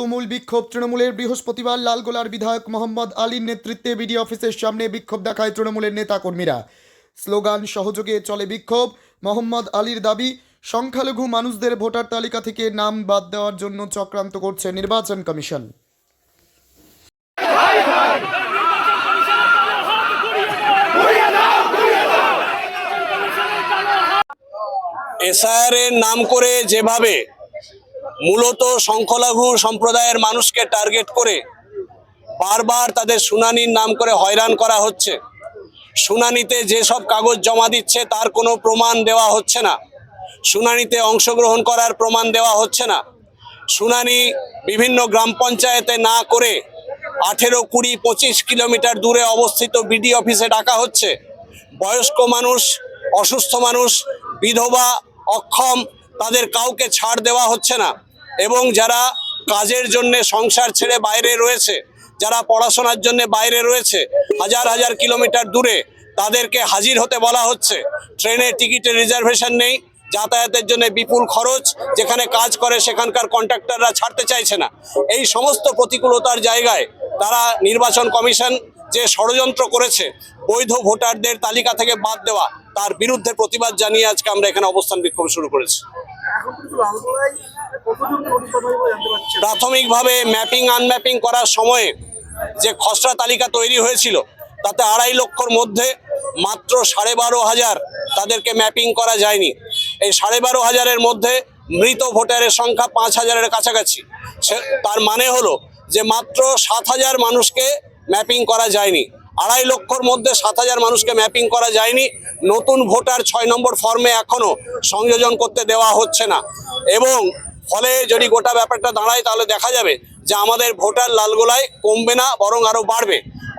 তুমুল বিক্ষোভ। তৃণমূলের বৃহস্পতিবার লালগোলার বিধায়ক মোহাম্মদ আলীর নেতৃত্বে বিডি অফিসের সামনে বিক্ষোভ দেখায় তৃণমূলের নেতাকর্মীরা। স্লোগান সহযোগে চলে বিক্ষোভ। মোহাম্মদ আলীর দাবি সংখ্যালঘু মানুষদের ভোটার তালিকা থেকে নাম বাদ দেওয়ার জন্য চক্রান্ত করছে নির্বাচন কমিশন। এসআইআর এর নাম করে যেভাবে মূলত সংখ্যালঘু সম্প্রদায়ের মানুষকে টার্গেট করে বারবার তাদের শুনানির নাম করে হয়রান করা হচ্ছে। শুনানিতে যেসব কাগজ জমা দিচ্ছে তার কোনো প্রমাণ দেওয়া হচ্ছে না। শুনানিতে অংশগ্রহণ করার প্রমাণ দেওয়া হচ্ছে না। শুনানি বিভিন্ন গ্রাম পঞ্চায়েতে না করে আঠেরো, কুড়ি, পঁচিশ কিলোমিটার দূরে অবস্থিত বিডি অফিসে ডাকা হচ্ছে। বয়স্ক মানুষ, অসুস্থ মানুষ, বিধবা, অক্ষম তাদের কাউকে ছাড় দেওয়া হচ্ছে না। এবং যারা কাজের জন্য সংসার ছেড়ে বাইরে রয়েছে, যারা পড়াশোনার জন্য বাইরে রয়েছে, হাজার হাজার কিলোমিটার দূরে, তাদেরকে হাজির হতে বলা হচ্ছে। ট্রেনের টিকিটের রিজার্ভেশন নেই, যাতায়াতের জন্য বিপুল খরচ, যেখানে কাজ করে সেখানকার কন্ট্রাক্টররা ছাড়তে চাইছে না। এই সমস্ত প্রতিকূলতার জায়গায় তারা নির্বাচন কমিশন যে ষড়যন্ত্র করেছে, বৈধ ভোটারদের তালিকা থেকে বাদ দেওয়া, তার বিরুদ্ধে প্রতিবাদ জানিয়ে আজকে আমরা এখানে অবস্থান বিক্ষোভ শুরু করেছি। প্রাথমিকভাবে ম্যাপিং, আনম্যাপিং করার সময়ে যে খসড়া তালিকা তৈরি হয়েছিল, তাতে আড়াই লক্ষর মধ্যে মাত্র সাড়ে বারো হাজার তাদেরকে ম্যাপিং করা যায়নি। এই সাড়ে বারো হাজারের মধ্যে মৃত ভোটারের সংখ্যা পাঁচ হাজারের কাছাকাছি। তার মানে হলো যে মাত্র সাত হাজার মানুষকে ম্যাপিং করা যায়নি। আড়াই লক্ষর মধ্যে সাত হাজার মানুষকে ম্যাপিং করা যায়নি। নতুন ভোটার ছয় নম্বর ফর্মে এখনও সংযোজন করতে দেওয়া হচ্ছে না। এবং ফলে যদি গোটা ব্যাপারটা দাঁড়ায়, তাহলে দেখা যাবে যে আমাদের ভোটার লালগোলায় কমবে না, বরং আরও বাড়বে।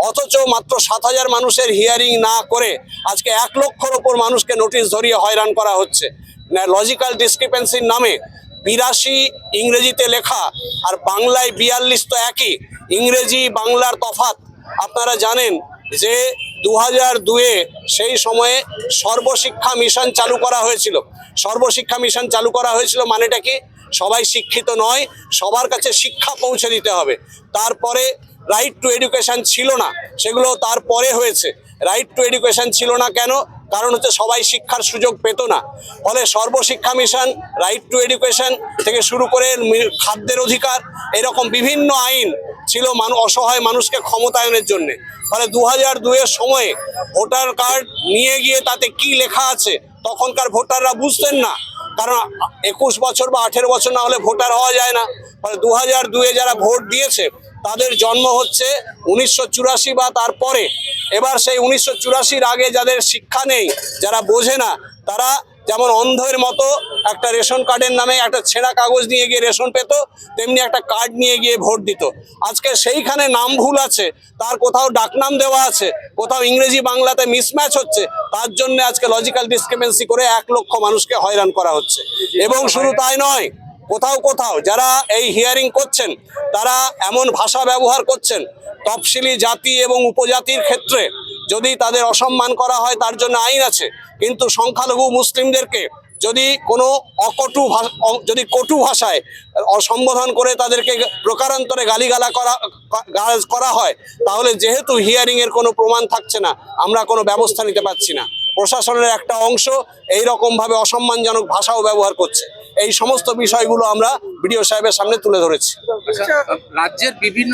অথচ মাত্র সাত হাজার মানুষের হিয়ারিং না করে আজকে এক লক্ষর ওপর মানুষকে নোটিশ ধরিয়ে হয়রান করা হচ্ছে। লজিক্যাল ডিসক্রিপেন্সির নামে বিরাশি ইংরেজিতে লেখা, আর বাংলায় বিয়াল্লিশ তো একই, ইংরেজি বাংলার তফাত আপনারা জানেন যে দু হাজার দুয়ে সেই সময়ে সর্বশিক্ষা মিশন চালু করা হয়েছিল। সর্বশিক্ষা মিশন চালু করা হয়েছিল মানেটা কি? সবাই শিক্ষিত নয়, সবার কাছে শিক্ষা পৌঁছে দিতে হবে। তারপরে রাইট টু এডুকেশন ছিল না, সেগুলো তারপরে হয়েছে। রাইট টু এডুকেশন ছিল না কেন? কারণ হচ্ছে সবাই শিক্ষার সুযোগ পেত না। ফলে Sarva Shiksha mission right to education থেকে শুরু করে খাদ্যের অধিকার, এরকম বিভিন্ন আইন ছিল মানুষ অসহায় মানুষকে ক্ষমতায়নের জন্য। ফলে দু হাজার দুয়ের সময়ে ভোটার কার্ড নিয়ে গিয়ে তাতে কি লেখা আছে? তখনকার ভোটাররা বুঝতেন না। কারণ একুশ বছর বা আঠেরো বছর না হলে ভোটার হওয়া যায় না। ফলে দু হাজার দুয়ে যারা ভোট দিয়েছে, তাদের জন্ম হচ্ছে উনিশশো চুরাশি বা তারপরে। এবার সেই উনিশশো চুরাশির আগে যাদের শিক্ষা নেই, যারা বোঝে না, তারা যেমন অন্ধের মতো একটা রেশন কার্ডের নামে একটা ছেঁড়া কাগজ নিয়ে গিয়ে রেশন পেত, তেমনি একটা কার্ড নিয়ে গিয়ে ভোট দিত। আজকে সেইখানে নাম ভুল আছে, তার কোথাও ডাকনাম দেওয়া আছে, কোথাও ইংরেজি বাংলাতে মিসম্যাচ হচ্ছে, তার জন্য আজকে লজিক্যাল ডিসক্রিপেন্সি করে এক লক্ষ মানুষকে হয়রান করা হচ্ছে। এবং শুধু তাই নয়, কোথাও কোথাও যারা এই হিয়ারিং করছেন, তারা এমন ভাষা ব্যবহার করছেন, তফসিলি জাতি এবং উপজাতির ক্ষেত্রে যদি তাদের অসম্মান করা হয় তার জন্য আইন আছে। কিন্তু সংখ্যালঘু মুসলিমদেরকে যদি কোনো অকটু যদি কটু ভাষায় সম্বোধন করে তাদেরকে প্রকারান্তরে গালিগালা করা করা হয় তাহলে যেহেতু হিয়ারিংয়ের কোনো প্রমাণ থাকছে না আমরা কোনো ব্যবস্থা নিতে পারছি না। প্রশাসনের একটা অংশ এই রকমভাবে অসম্মানজনক ভাষাও ব্যবহার করছে। এই সমস্ত বিষয়গুলো আমরা বিডিও সাহেবের সামনে তুলে ধরেছি। আচ্ছা, রাজ্যের বিভিন্ন